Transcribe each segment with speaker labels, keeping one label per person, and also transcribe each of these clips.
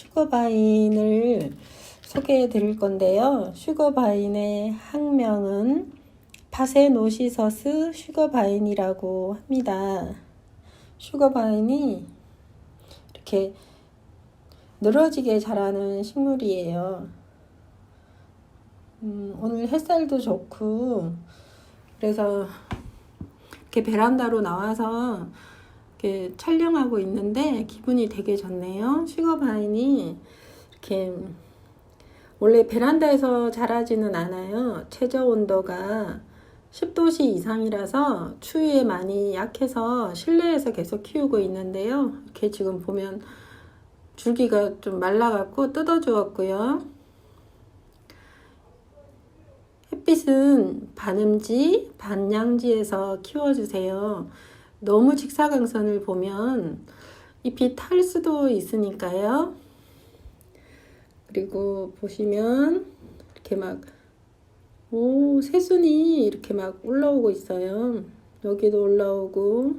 Speaker 1: 슈거바인을 소개해 드릴 건데요. 슈거바인의 학명은 파세노시서스 슈거바인이라고 합니다. 슈거바인이 이렇게 늘어지게 자라는 식물이에요. 음, 오늘 햇살도 좋고, 그래서 이렇게 베란다로 나와서 이렇게 촬영하고 있는데 기분이 되게 좋네요. 슈거바인이 이렇게 원래 베란다에서 자라지는 않아요. 최저 온도가 10도씨 이상이라서 추위에 많이 약해서 실내에서 계속 키우고 있는데요. 이렇게 지금 보면 줄기가 좀 말라갖고 뜯어주었고요. 햇빛은 반음지, 반양지에서 키워주세요. 너무 직사광선을 보면 잎이 탈 수도 있으니까요. 그리고 보시면 이렇게 막, 오, 새순이 이렇게 막 올라오고 있어요. 여기도 올라오고,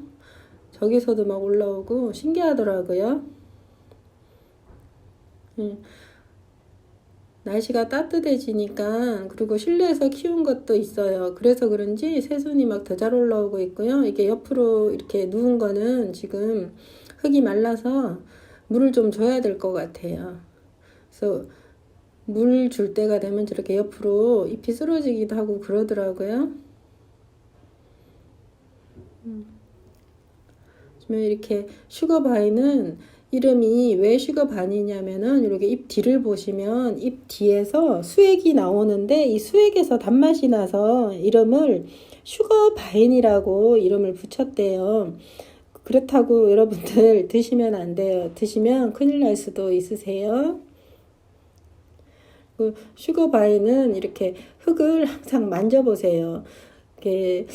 Speaker 1: 저기서도 막 올라오고, 신기하더라고요. 음. 날씨가 따뜻해지니까 그리고 실내에서 키운 것도 있어요. 그래서 그런지 새순이 막 더 잘 올라오고 있고요. 이게 옆으로 이렇게 누운 거는 지금 흙이 말라서 물을 좀 줘야 될 것 같아요. 그래서 물 줄 때가 되면 저렇게 옆으로 잎이 쓰러지기도 하고 그러더라고요. 음. 이렇게 슈거바이는 이름이 왜 슈거바니냐면은 이렇게 잎 뒤를 보시면 잎 뒤에서 수액이 나오는데 이 수액에서 단맛이 나서 이름을 슈거 바인이라고 이름을 붙였대요. 그렇다고 여러분들 드시면 안 돼요. 드시면 큰일 날 수도 있으세요. 그 슈거 바인은 이렇게 흙을 항상 만져보세요. 이렇게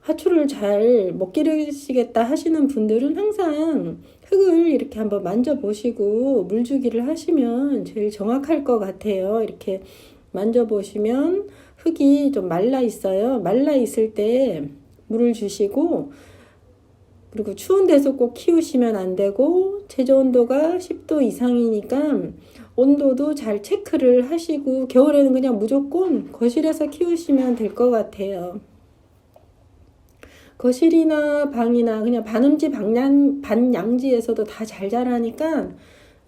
Speaker 1: 하초를 잘 못 기르시겠다 하시는 분들은 항상 흙을 이렇게 한번 만져보시고 물주기를 하시면 제일 정확할 것 같아요. 이렇게 만져보시면 흙이 좀 말라 있어요. 말라 있을 때 물을 주시고 그리고 추운 데서 꼭 키우시면 안 되고 제조 온도가 10도 이상이니까 온도도 잘 체크를 하시고 겨울에는 그냥 무조건 거실에서 키우시면 될 것 같아요. 거실이나 방이나 그냥 반음지 반양, 반양지에서도 다 잘 자라니까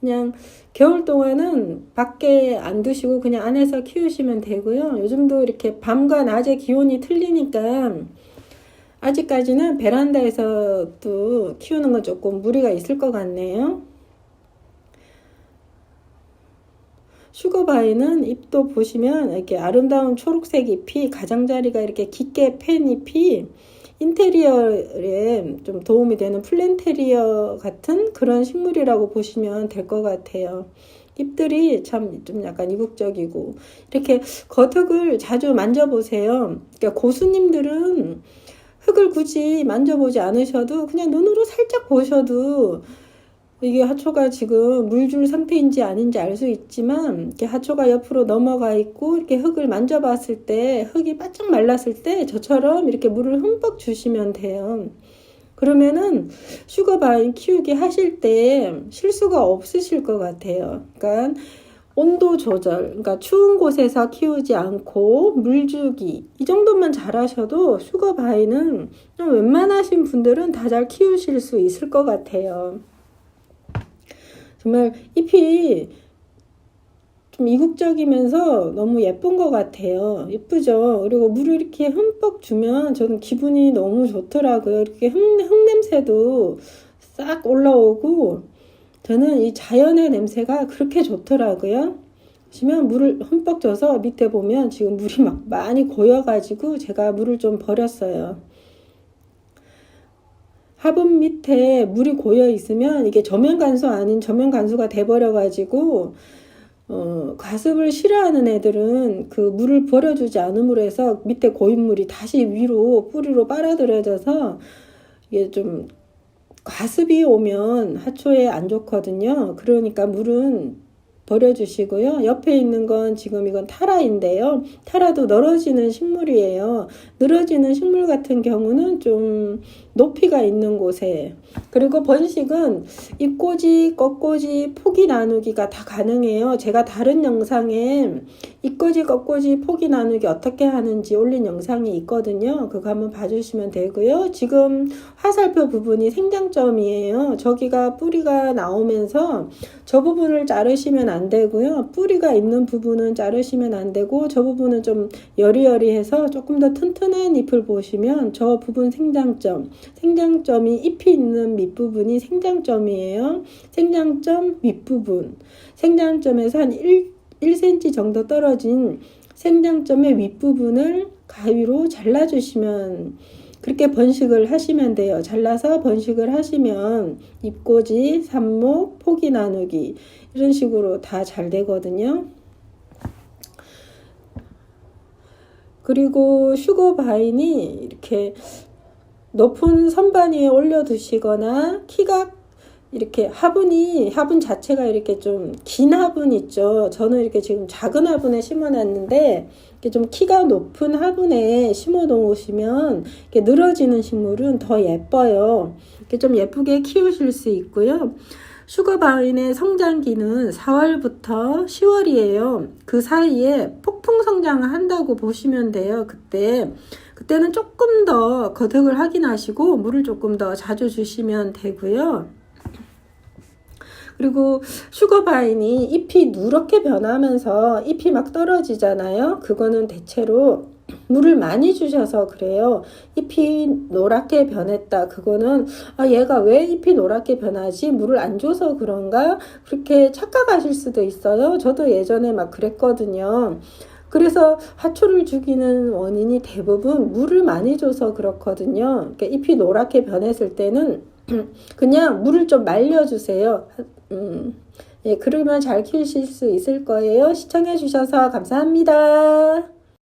Speaker 1: 그냥 겨울 동안은 밖에 안 두시고 그냥 안에서 키우시면 되고요. 요즘도 이렇게 밤과 낮의 기온이 틀리니까 아직까지는 베란다에서도 키우는 건 조금 무리가 있을 것 같네요. 슈거바이는 잎도 보시면 이렇게 아름다운 초록색 잎이 가장자리가 이렇게 깊게 팬 잎이 인테리어에 좀 도움이 되는 플랜테리어 같은 그런 식물이라고 보시면 될 것 같아요. 잎들이 참 좀 약간 이국적이고 이렇게 겉흙을 자주 만져보세요. 그러니까 고수님들은 흙을 굳이 만져보지 않으셔도 그냥 눈으로 살짝 보셔도 이게 하초가 지금 물줄 상태인지 아닌지 알 수 있지만 이렇게 하초가 옆으로 넘어가 있고 이렇게 흙을 만져봤을 때 흙이 바짝 말랐을 때 저처럼 이렇게 물을 흠뻑 주시면 돼요. 그러면은 슈거바인 키우기 하실 때 실수가 없으실 것 같아요. 그러니까 온도 조절, 그러니까 추운 곳에서 키우지 않고 물 주기 이 정도만 잘하셔도 슈거바인은 웬만하신 분들은 다 잘 키우실 수 있을 것 같아요. 정말 잎이 좀 이국적이면서 너무 예쁜 것 같아요. 예쁘죠? 그리고 물을 이렇게 흠뻑 주면 저는 기분이 너무 좋더라고요. 이렇게 흙, 흙 냄새도 싹 올라오고 저는 이 자연의 냄새가 그렇게 좋더라고요. 보시면 물을 흠뻑 줘서 밑에 보면 지금 물이 막 많이 고여가지고 제가 물을 좀 버렸어요. 화분 밑에 물이 고여 있으면 이게 저면 간수 아닌 저면 간수가 돼버려 가지고 어, 가습을 싫어하는 애들은 그 물을 버려주지 않음으로 해서 밑에 고인 물이 다시 위로 뿌리로 빨아들여져서 이게 좀 가습이 오면 하초에 안 좋거든요. 그러니까 물은 버려주시고요. 옆에 있는 건 지금 이건 타라인데요. 타라도 늘어지는 식물이에요. 늘어지는 식물 같은 경우는 좀 높이가 있는 곳에 그리고 번식은 잎꽂이, 꺾꽂이, 포기 나누기가 다 가능해요. 제가 다른 영상에 잎꽂이, 꺾꽂이, 포기 나누기 어떻게 하는지 올린 영상이 있거든요. 그거 한번 봐주시면 되고요. 지금 화살표 부분이 생장점이에요. 저기가 뿌리가 나오면서 저 부분을 자르시면 안 되고요. 뿌리가 있는 부분은 자르시면 안 되고 저 부분은 좀 여리여리해서 조금 더 튼튼한 잎을 보시면 저 부분 생장점 생장점이 잎이 있는 밑부분이 생장점이에요. 생장점 윗부분. 생장점에서 한 1, 1cm 정도 떨어진 생장점의 윗부분을 가위로 잘라주시면 그렇게 번식을 하시면 돼요. 잘라서 번식을 하시면 잎꽂이, 삽목, 포기 나누기 이런 식으로 다 잘 되거든요. 그리고 슈거바인이 이렇게 높은 선반 위에 올려 두시거나 키가 이렇게 화분이 화분 자체가 이렇게 좀 긴 화분 있죠. 저는 이렇게 지금 작은 화분에 심어놨는데 이렇게 좀 키가 높은 화분에 심어 놓으시면 이렇게 늘어지는 식물은 더 예뻐요. 이렇게 좀 예쁘게 키우실 수 있고요. 슈거바인의 성장기는 4월부터 10월이에요. 그 사이에 폭풍 성장을 한다고 보시면 돼요. 그때 그때는 조금 더 거듭을 확인하시고 물을 조금 더 자주 주시면 되고요. 그리고 슈거바인이 잎이 누렇게 변하면서 잎이 막 떨어지잖아요. 그거는 대체로 물을 많이 주셔서 그래요. 잎이 노랗게 변했다. 그거는 아 얘가 왜 잎이 노랗게 변하지? 물을 안 줘서 그런가? 그렇게 착각하실 수도 있어요. 저도 예전에 막 그랬거든요. 그래서 하초를 죽이는 원인이 대부분 물을 많이 줘서 그렇거든요. 그러니까 잎이 노랗게 변했을 때는 그냥 물을 좀 말려주세요. 음, 예, 그러면 잘 키우실 수 있을 거예요. 시청해 주셔서 감사합니다.